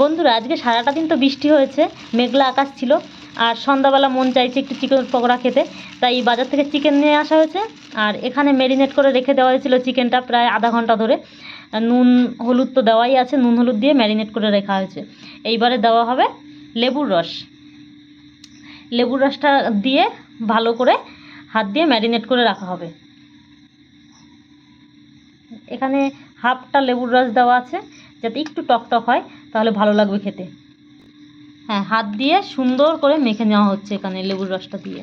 বন্ধুরা, আজকে সারাটা দিন তো বৃষ্টি হয়েছে, মেঘলা আকাশ ছিল, আর সন্ধ্যাবেলা মন চাইছে একটু চিকেন পকোড়া খেতে, তাই বাজার থেকে চিকেন নিয়ে আসা হয়েছে, আর এখানে ম্যারিনেট করে রেখে দেওয়া হয়েছিল চিকেনটা প্রায় আধা ঘণ্টা ধরে নুন, হলুদ তো দেওয়াই আছে, নুন, হলুদ দিয়ে ম্যারিনেট করে রাখা হয়েছে, এইবারে দেওয়া হবে লেবুর রস, লেবুর রসটা দিয়ে ভালো করে হাত দিয়ে ম্যারিনেট করে রাখা হবে, এখানে হাফটা লেবুর রস দেওয়া আছে যাতে একটু টকটক হয়, তাহলে ভালো লাগবে খেতে। হ্যাঁ হাত দিয়ে সুন্দর করে মেখে নেওয়া হচ্ছে এখানে লেবুর রসটা দিয়ে।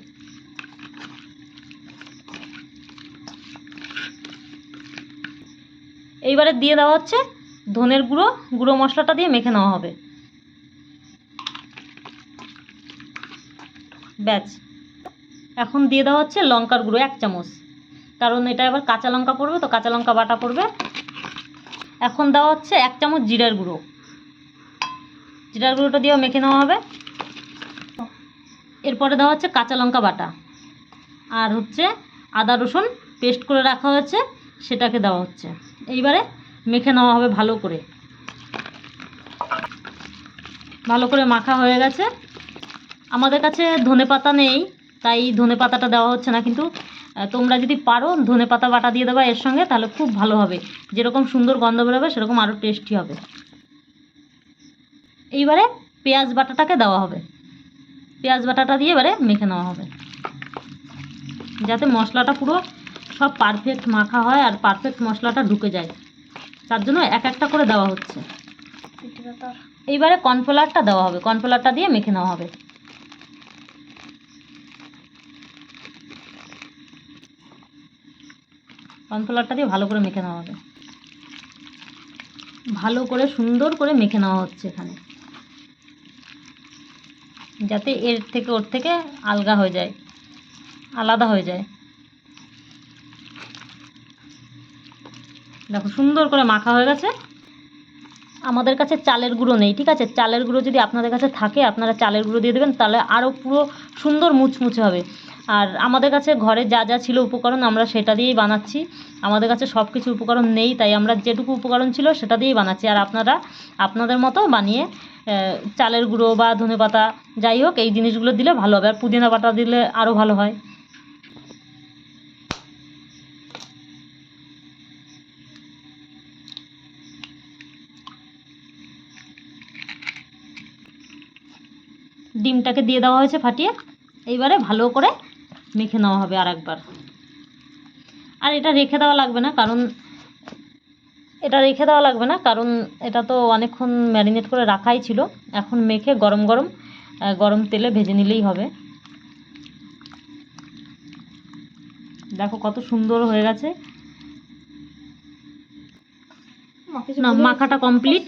এইবারে দিয়ে দেওয়া হচ্ছে ধনের গুঁড়ো গুঁড়ো মশলাটা দিয়ে মেখে নেওয়া হবে। ব্যাচ এখন দিয়ে দেওয়া হচ্ছে লঙ্কার গুঁড়ো এক চামচ। কারণ এটা এবার কাঁচা লঙ্কা পড়বে, তো কাঁচা লঙ্কা বাটা পড়বে। এখন দেওয়া হচ্ছে এক চামচ জিরার গুঁড়ো। জিরার গুঁড়োটা দিয়েও মেখে নেওয়া হবে। এরপরে দেওয়া হচ্ছে কাঁচা লঙ্কা বাটা। আর হচ্ছে আদা রসুন পেস্ট করে রাখা হয়েছে, সেটাকে দেওয়া হচ্ছে। এইবারে মেখে নেওয়া হবে ভালো করে। ভালো করে মাখা হয়ে গেছে। আমাদের কাছে ধনে পাতা নেই, তাই ধনে পাতাটা দেওয়া হচ্ছে না, কিন্তু তোমরা যদি পারো ধনে পাতা বাটা দিয়ে দেবা এর সঙ্গে তাহলে খুব ভালো হবে। যেরকম সুন্দর গন্ধ বেরোবে সেরকম আরও টেস্টি হবে। এইবারে পেঁয়াজ বাটাটাকে দেওয়া হবে। পেঁয়াজ বাটাটা দিয়ে এবারে মেখে নেওয়া হবে। যাতে মশলাটা পুরো সব পারফেক্ট মাখা হয় আর পারফেক্ট মশলাটা ঢুকে যায়। তার জন্য এক একটা করে দেওয়া হচ্ছে। এইবারে কর্নফ্লাওয়ারটা দেওয়া হবে। কর্নফ্লাওয়ারটা দিয়ে মেখে নেওয়া হবে। কর্নফ্লাওয়ারটা দিয়ে ভালো করে মেখে নেওয়া হবে। ভালো করে, সুন্দর করে মেখে নেওয়া হচ্ছে এখানে। যাতে এর থেকে, ওর থেকে আলগা হয়ে যায়, আলাদা হয়ে যায়। দেখো, সুন্দর করে মাখা হয়ে গেছে। আমাদের কাছে চালের গুঁড়ো নেই, ঠিক আছে? চালের গুঁড়ো যদি আপনাদের কাছে থাকে, আপনারা চালের গুঁড়ো দিয়ে দেবেন, তাহলে আরও পুরো সুন্দর মুচমুচে হবে। আর আমাদের কাছে ঘরে যা যা ছিল উপকরণ আমরা সেটা দিয়েই বানাচ্ছি। আমাদের কাছে সব কিছু উপকরণ নেই, তাই আমরা যেটুকু উপকরণ ছিল সেটা দিয়েই বানাচ্ছি। আর আপনারা আপনাদের মতো বানিয়ে চালের গুঁড়ো বা ধনে পাতা, যাই হোক, এই জিনিসগুলো দিলে ভালো হবে। আর পুদিনা পাতা দিলে আরও ভালো হয়। ডিমটাকে দিয়ে দেওয়া হয়েছে ফাটিয়ে। এইবারে ভালো করে মেখে নেওয়া হবে আর একবার আর এটা রেখে দেওয়া লাগবে না, কারণ এটা রেখে দেওয়া লাগবে না, কারণ এটা তো অনেকক্ষণ ম্যারিনেট করে রাখাই ছিল। এখন মেখে গরম গরম গরম তেলে ভেজে নিলেই হবে। দেখো কত সুন্দর হয়ে গেছে। না, মাখাটা কমপ্লিট।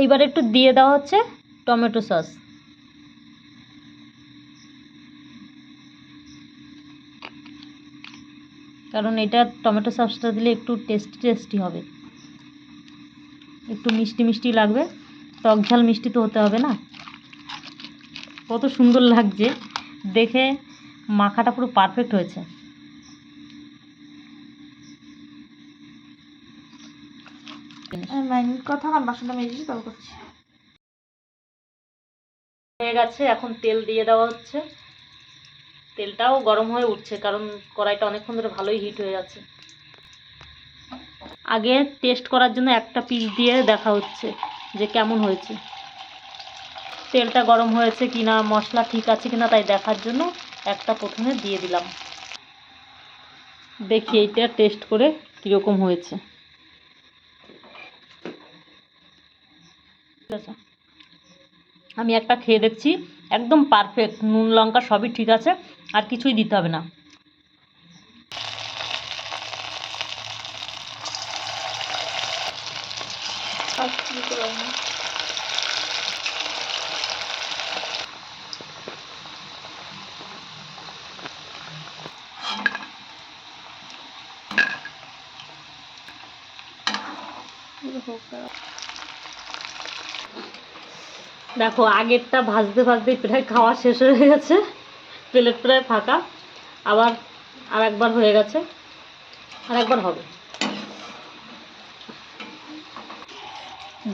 এইবার একটু দিয়ে দেওয়া হচ্ছে টমেটো সস। কারণ এটা টমেটো সসটা দিলে একটু টেস্টি টেস্টি হবে। একটু মিষ্টি মিষ্টি লাগবে। টক ঝাল মিষ্টি তো হতে হবে না। কত সুন্দর লাগছে। দেখে মাখাটা পুরো পারফেক্ট হয়েছে। কথা বাসনটা মেজেছি তবে করছি। হয়ে গেছে এখন তেল দিয়ে দেওয়া হচ্ছে। তেলটাও গরম হয়ে উঠছে, কারণ কড়াইটা অনেকক্ষণ ধরে ভালোই হিট হয়ে যাচ্ছে আগে টেস্ট করার জন্য একটা পিস দিয়ে দেখা হচ্ছে যে কেমন হয়েছে। তেলটা গরম হয়েছে কিনা, মশলা ঠিক আছে কিনা তাই দেখার জন্য একটা প্রথমে দিয়ে দিলাম। দেখি এইটা টেস্ট করে কীরকম হয়েছে। আছে। আমি একটা খেয়ে দেখছি, একদম পারফেক্ট নুন, লঙ্কা সবই ঠিক আছে। আর কিছুই দিতে হবে না। দেখো আগেরটা ভাজতে ভাজতে প্রায় খাওয়া শেষ হয়ে গেছে প্লেট প্রায় ফাঁকা আবার আর একবার হয়ে গেছে আর একবার হবে।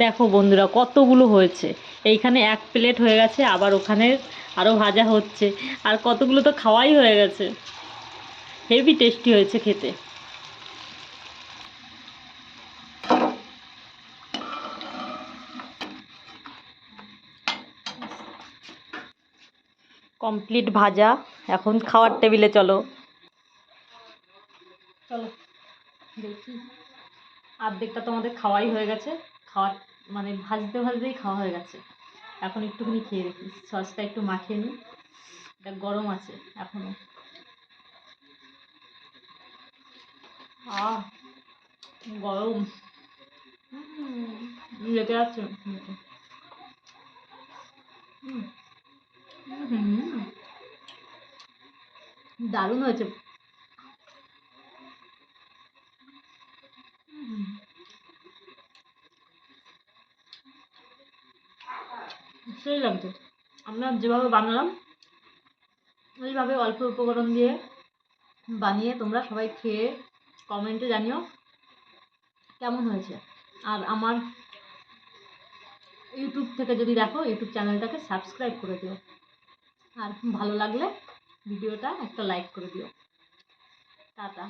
দেখো বন্ধুরা, কতগুলো হয়েছে। এইখানে এক প্লেট হয়ে গেছে, আবার ওখানে আরও ভাজা হচ্ছে। আর কতগুলো তো খাওয়াই হয়ে গেছে। হেভি টেস্টি হয়েছে খেতে। কমপ্লিট ভাজা। এখন খাওয়ার টেবিলে চলো। চলো, দেখি। অর্ধেকটা তোমাদের খাওয়াই হয়ে গেছে। খাওয়ার মানে ভাজতে ভাজতেই খাওয়া হয়ে গেছে। এখন একটুখানি খেয়ে দেখি। সসটা একটু মাখিয়ে নিই। এটা গরম আছে এখনও। আহ, গরম। লেগে যাচ্ছে হুম হুম। দারুণ হয়েছে। সেই লাগছে। আমরা যেভাবে বানালাম, ওইভাবে অল্প উপকরণ দিয়ে বানিয়ে তোমরা সবাই খেয়ে কমেন্টে জানিও কেমন হয়েছে। আর আমার ইউটিউব থেকে যদি দেখো, ইউটিউব চ্যানেলটাকে সাবস্ক্রাইব করে দিও। আর ভালো লাগলে ভিডিওটা একটা লাইক করে দিও। টাটা।